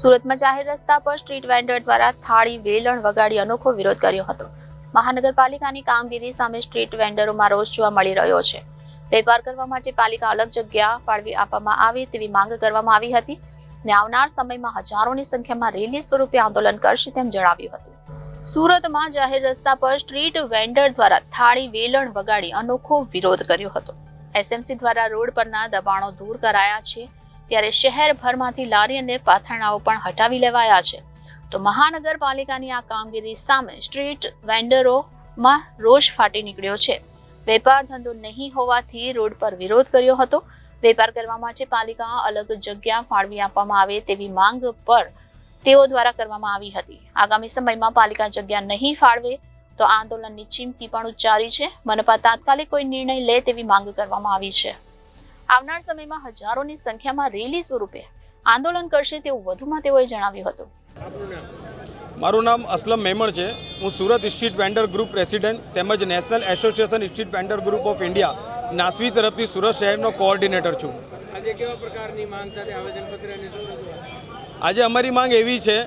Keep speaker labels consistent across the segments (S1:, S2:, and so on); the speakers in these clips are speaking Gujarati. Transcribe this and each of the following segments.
S1: સુરતમાં જાહેર રસ્તા પર સ્ટ્રીટ વેન્ડર દ્વારા થાળી, વેલણ વગાડી અનોખો વિરોધ કર્યો હતો. મહાનગરપાલિકાની કામગીરી સામે સ્ટ્રીટ વેન્ડરોમાં રોષ જોવા મળી રહ્યો છે. વેપાર કરવા માટે પાલિકા અલગ જગ્યા ફાળવી આપવામાં આવે તેવી માંગ કરવામાં આવી હતી ને આવનાર સમયમાં હજારોની સંખ્યામાં રેલી સ્વરૂપે આંદોલન કરશે તેમ જણાવ્યું હતું. સુરતમાં જાહેર રસ્તા પર સ્ટ્રીટ વેન્ડર દ્વારા થાળી, વેલણ વગાડી અનોખો વિરોધ કર્યો હતો. એસએમસી દ્વારા રોડ પરના દબાણો દૂર કરાયા છે. ત્યારે શહેરભરમાંથી લારી અને પાથરણાઓ પણ હટાવી લેવાયા છે. તો મહાનગરપાલિકાની આ કામગીરી સામે સ્ટ્રીટ વેન્ડરોમાં રોષ ફાટી નીકળ્યો છે. વેપાર ધંધો નહીં હોવાથી રોડ પર વિરોધ કર્યો હતો. વેપાર કરવા માટે પાલિકા અલગ જગ્યા ફાળવી આપવામાં આવે તેવી માંગ પર તેઓ દ્વારા કરવામાં આવી હતી. આગામી સમયમાં પાલિકા જગ્યા નહીં ફાળવે તો આંદોલનની ચીમકી પણ ઉચ્ચારી છે. મનપા તાત્કાલિક કોઈ નિર્ણય લે તેવી માંગ કરવામાં આવી છે. આવનાર સમયમાં હજારોની સંખ્યામાં રેલી સ્વરૂપે આંદોલન કરશે તેવું વધુમાં તેઓએ જણાવ્યું હતું.
S2: મારું નામ અસલમ મેમણ છે. હું Surat street vendor group president તેમજ national association street vendor group of India NASVI તરફથી સુરત શહેરનો કોઓર્ડિનેટર છું.
S3: આજે કેવા પ્રકારની માંગ સાથે આવેદનપત્ર?
S2: આજે અમારી માંગ એવી છે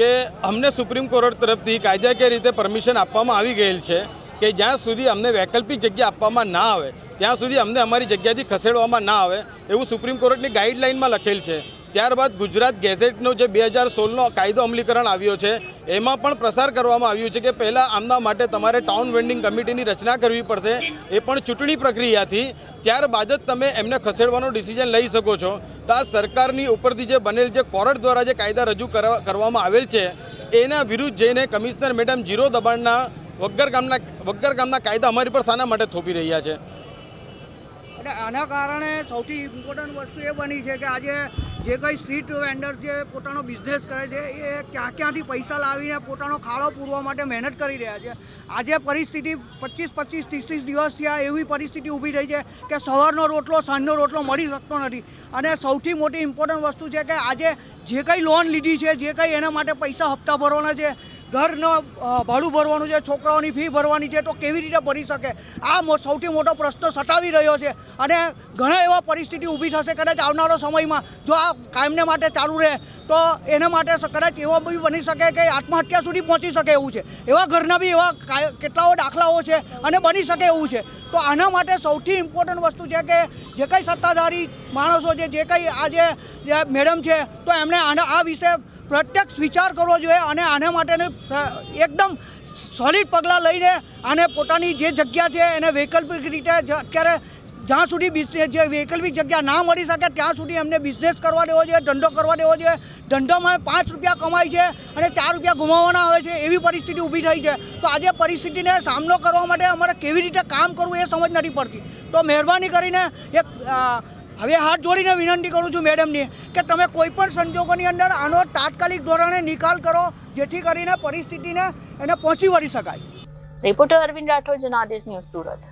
S2: કે અમને સુપ્રીમ કોર્ટ તરફથી કાયદાકીય રીતે પરમિશન આપવામાં આવી ગયેલ છે. કે જ્યાં સુધી અમને વૈકલ્પિક જગ્યા આપવામાં ના આવે, ત્યાં સુધી અમને અમારી જગ્યાથી ખસેડવામાં ના આવે, એવું સુપ્રીમ કોર્ટની ગાઈડલાઇનમાં લખેલ છે. ત્યારબાદ ગુજરાત ગેઝેટનો જે બે હજાર સોળનો કાયદો અમલીકરણ આવ્યો છે, એમાં પણ પ્રસાર કરવામાં આવ્યું છે કે પહેલાં આમના માટે તમારે ટાઉન વેન્ડિંગ કમિટીની રચના કરવી પડશે, એ પણ ચૂંટણી પ્રક્રિયાથી. ત્યારબાદ જ તમે એમને ખસેડવાનો ડિસિઝન લઈ શકો છો. તો આ સરકારની ઉપરથી જે બનેલ જે કોર્ટ દ્વારા જે કાયદા રજૂ કરવા- કરવામાં આવેલ છે, એના વિરુદ્ધ જઈને કમિશનર મેડમ જીરો દબાણના વગર ગામના વગર ગામના કાયદા અમારી પર શાના માટે થોપી રહ્યા છે.
S4: એટલે આના કારણે સૌથી ઇમ્પોર્ટન્ટ વસ્તુ એ બની છે કે આજે જે કંઈ સ્ટ્રીટ વેન્ડર જે પોતાનો બિઝનેસ કરે છે, એ ક્યાં ક્યાંથી પૈસા લાવીને પોતાનો ખાડો પૂરવા માટે મહેનત કરી રહ્યા છે. આજે પરિસ્થિતિ પચીસ પચીસ ત્રીસ ત્રીસ દિવસ થયા, એવી પરિસ્થિતિ ઊભી થઈ છે કે સવારનો રોટલો, સાંજનો રોટલો મળી શકતો નથી. અને સૌથી મોટી ઇમ્પોર્ટન્ટ વસ્તુ છે કે આજે જે કંઈ લોન લીધી છે, જે કંઈ એના માટે પૈસા હપ્તા ભરવાના છે ઘરનો ભાડું ભરવાનું છે, છોકરાઓની ફી ભરવાની છે, તો કેવી રીતે ભરી શકે? આ સૌથી મોટો પ્રશ્ન સતાવી રહ્યો છે. અને ઘણા એવા પરિસ્થિતિ ઊભી થશે કદાચ આવનારો સમયમાં, જો આ કાયમને માટે ચાલુ રહે, તો એના માટે કદાચ એવો બી બની શકે કે આત્મહત્યા સુધી પહોંચી શકે એવું છે. એવા ઘરના બી એવા કેટલાઓ દાખલાઓ છે અને બની શકે એવું છે. તો આના માટે સૌથી ઇમ્પોર્ટન્ટ વસ્તુ છે કે જે કંઈ સત્તાધારી માણસો છે, જે કંઈ આજે મેડમ છે, તો એમણે આના, આ વિશે પ્રત્યક્ષ વિચાર કરવો જોઈએ અને આના માટેને એકદમ સોલિડ પગલાં લઈને આને પોતાની જે જગ્યા છે, એને વૈકલ્પિક રીતે અત્યારે જ્યાં સુધી બિઝનેસ જે વૈકલ્પિક જગ્યા ના મળી શકે ત્યાં સુધી એમને બિઝનેસ કરવા દેવો જોઈએ, ધંધો કરવા દેવો જોઈએ. ધંધોમાં પાંચ રૂપિયા કમાય છે અને ચાર રૂપિયા ગુમાવવાના આવે છે, એવી પરિસ્થિતિ ઊભી થઈ છે. તો આજે પરિસ્થિતિને સામનો કરવા માટે અમારે કેવી રીતે કામ કરવું એ સમજ નથી પડતી. તો મહેરબાની કરીને એક હવે હાથ જોડીને વિનંતી કરું છું મેડમની કે તમે કોઈ પણ સંજોગોની અંદર આનો તાત્કાલિક ધોરણે નિકાલ કરો, જેથી કરીને પરિસ્થિતિને એને પહોંચી વળી શકાય.
S1: Reporter Arvind Rathod, Janadesh news Surat.